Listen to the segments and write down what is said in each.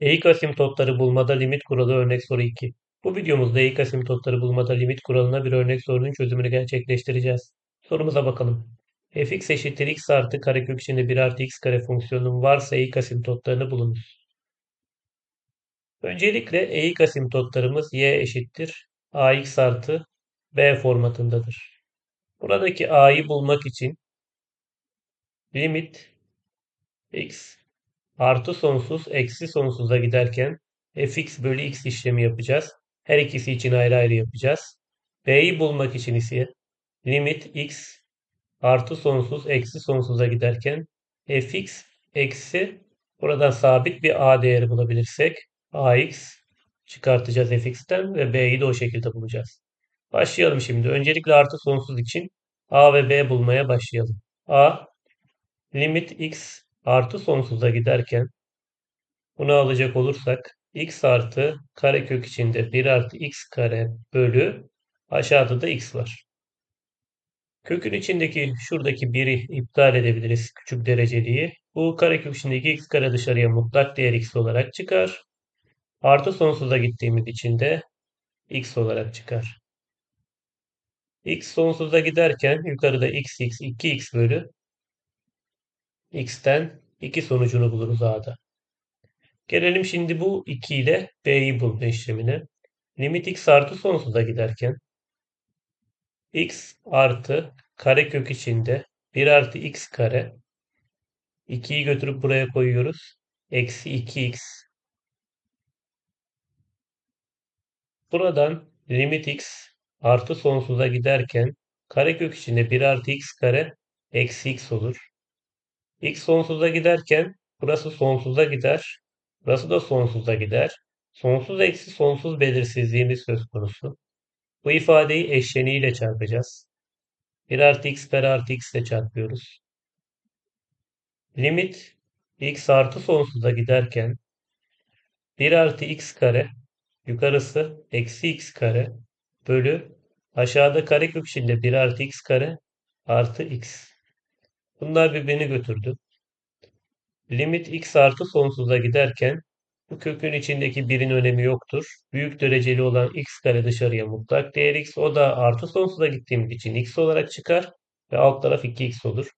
Eğik asimtotları bulmada limit kuralı örnek soru 2. Bu videomuzda eğik asimtotları bulmada limit kuralına bir örnek sorunun çözümünü gerçekleştireceğiz. Sorumuza bakalım. fx eşittir x artı karekök içinde 1 artı x kare fonksiyonunun varsa eğik asimtotlarını bulunuz. Öncelikle eğik asimtotlarımız y eşittir ax artı b formatındadır. Buradaki a'yı bulmak için limit x artı sonsuz eksi sonsuza giderken fx bölü x işlemi yapacağız. Her ikisi için ayrı ayrı yapacağız. b'yi bulmak için ise limit x artı sonsuz eksi sonsuza giderken fx eksi buradan sabit bir a değeri bulabilirsek ax çıkartacağız fx'ten ve b'yi de o şekilde bulacağız. Başlayalım şimdi. Öncelikle artı sonsuz için a ve b bulmaya başlayalım. a limit x artı sonsuza giderken bunu alacak olursak x artı karekök içinde 1 artı x kare bölü aşağıda da x var. Kökün içindeki şuradaki 1'i iptal edebiliriz küçük dereceliği. Bu karekök içindeki x kare dışarıya mutlak değer x olarak çıkar. Artı sonsuza gittiğimiz için de x olarak çıkar. x sonsuza giderken yukarıda x x 2x bölü x'ten 2 sonucunu buluruz a'da. Gelelim şimdi bu 2 ile b'yi bulma işlemine. Limit x artı sonsuza giderken x artı karekök içinde 1 artı x kare 2'yi götürüp buraya koyuyoruz. Eksi 2x. Buradan limit x artı sonsuza giderken karekök içinde 1 artı x kare eksi x olur. X sonsuza giderken burası sonsuza gider. Burası da sonsuza gider. Sonsuz eksi sonsuz belirsizliğimiz söz konusu. Bu ifadeyi eşleniğiyle çarpacağız. 1 artı x kare artı x ile çarpıyoruz. Limit x artı sonsuza giderken 1 artı x kare yukarısı eksi x kare bölü aşağıda karekök içinde 1 artı x kare artı x. Bunlar birbirini götürdü. Limit x artı sonsuza giderken bu kökün içindeki birin önemi yoktur. Büyük dereceli olan x kare dışarıya mutlak değer x. O da artı sonsuza gittiğimiz için x olarak çıkar. Ve alt taraf 2x olur.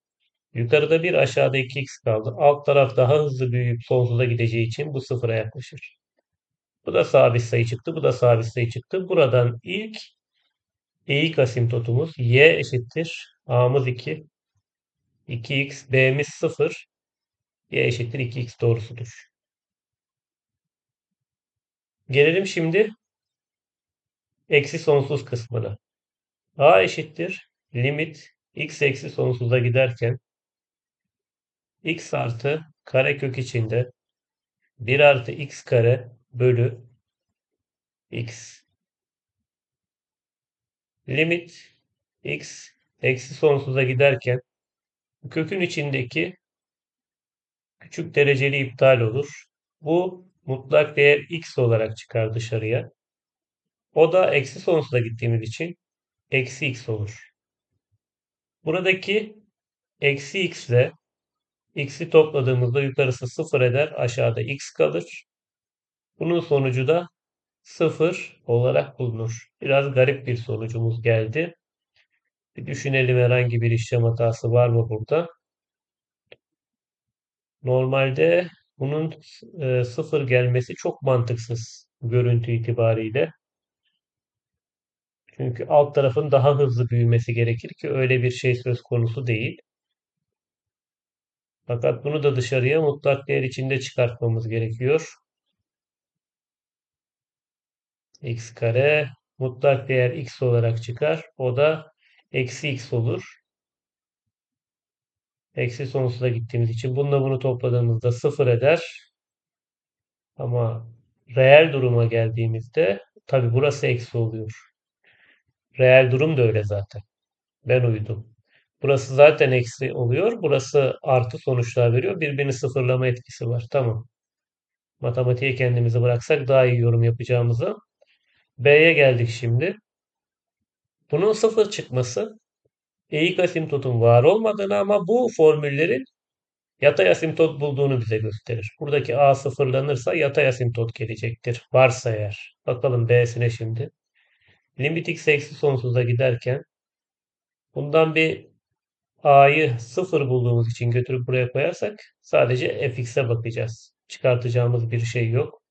Yukarıda 1 aşağıda 2x kaldı. Alt taraf daha hızlı büyüyüp sonsuza gideceği için bu sıfıra yaklaşır. Bu da sabit sayı çıktı. Bu da sabit sayı çıktı. Buradan ilk eğik asimtotumuz y eşittir. a'mız 2. 2x, b'miz 0. y eşittir 2x doğrusudur. Gelelim şimdi eksi sonsuz kısmına. a eşittir limit x eksi sonsuza giderken x artı karekök içinde 1 artı x kare bölü x limit x eksi sonsuza giderken kökün içindeki küçük dereceli iptal olur. Bu mutlak değer x olarak çıkar dışarıya. O da eksi sonsuza gittiğimiz için eksi x olur. Buradaki eksi x ile x'i topladığımızda yukarısı 0 eder. Aşağıda x kalır. Bunun sonucu da 0 olarak bulunur. Biraz garip bir sonucumuz geldi. Bir düşünelim herhangi bir işlem hatası var mı burada? Normalde bunun e, 0 gelmesi çok mantıksız görüntü itibariyle. Çünkü alt tarafın daha hızlı büyümesi gerekir ki öyle bir şey söz konusu değil. Fakat bunu da dışarıya mutlak değer içinde çıkartmamız gerekiyor. x kare mutlak değer x olarak çıkar. O da eksi x olur. Eksi sonsuza gittiğimiz için bununla bunu topladığımızda sıfır eder. Ama reel duruma geldiğimizde tabi burası eksi oluyor. Reel durum da öyle zaten. Ben uydum. Burası zaten eksi oluyor. Burası artı sonuçlar veriyor. Birbirini sıfırlama etkisi var. Tamam. Matematiğe kendimizi bıraksak daha iyi yorum yapacağımızı. B'ye geldik şimdi. Bunun sıfır çıkması eğik asimtotun var olmadığını ama bu formüllerin yatay asimtot bulduğunu bize gösterir. Buradaki A sıfırlanırsa yatay asimtot gelecektir. Varsa eğer. Bakalım B'sine şimdi. Limit x eksi sonsuza giderken bundan bir A'yı sıfır bulduğumuz için götürüp buraya koyarsak sadece fx'e bakacağız. Çıkartacağımız bir şey yok.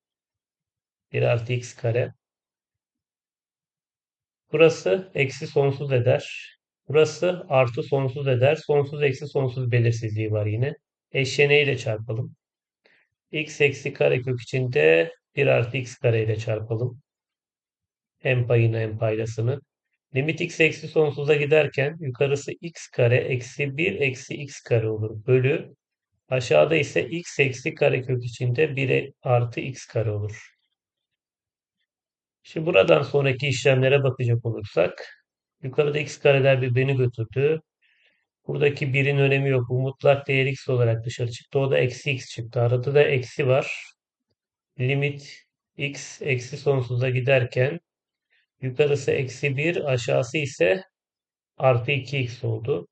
1 artı x kare. Burası eksi sonsuz eder. Burası artı sonsuz eder. Sonsuz eksi sonsuz belirsizliği var yine. Eşleniği ile çarpalım. x eksi karekök içinde 1 artı x kare ile çarpalım. Hem payını hem paydasını. Limit x eksi sonsuza giderken yukarısı x kare eksi 1 eksi x kare olur. Bölü aşağıda ise x eksi karekök içinde 1 artı x kare olur. Şimdi buradan sonraki işlemlere bakacak olursak yukarıda x kareler birbirini götürdü. Buradaki birin önemi yok. Bu mutlak değer x olarak dışarı çıktı. O da eksi x çıktı. Arada da eksi var. Limit x eksi sonsuza giderken yukarısı eksi 1 aşağısı ise artı 2x oldu.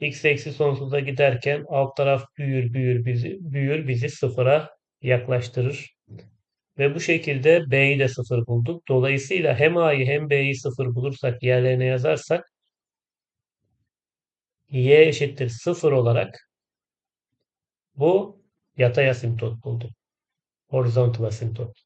x eksi sonsuza giderken alt taraf büyür büyür bizi, büyür bizi sıfıra yaklaştırır. Ve bu şekilde B'yi de sıfır bulduk. Dolayısıyla hem A'yı hem B'yi sıfır bulursak yerlerine yazarsak Y eşittir sıfır olarak bu yatay asimtot bulduk. Horizontal asimtot.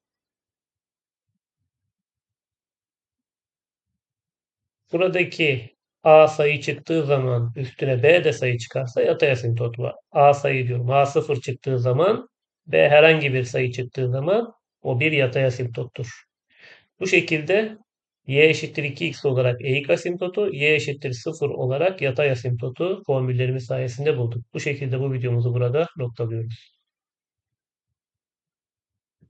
Buradaki A sayı çıktığı zaman üstüne B de sayı çıkarsa yatay asimtot var. A sayı diyorum. A sıfır çıktığı zaman B herhangi bir sayı çıktığı zaman o bir yatay asimtottur. Bu şekilde y eşittir 2x olarak eğik asimtotu, y eşittir 0 olarak yatay asimtotu formüllerimiz sayesinde bulduk. Bu şekilde bu videomuzu burada noktalıyoruz.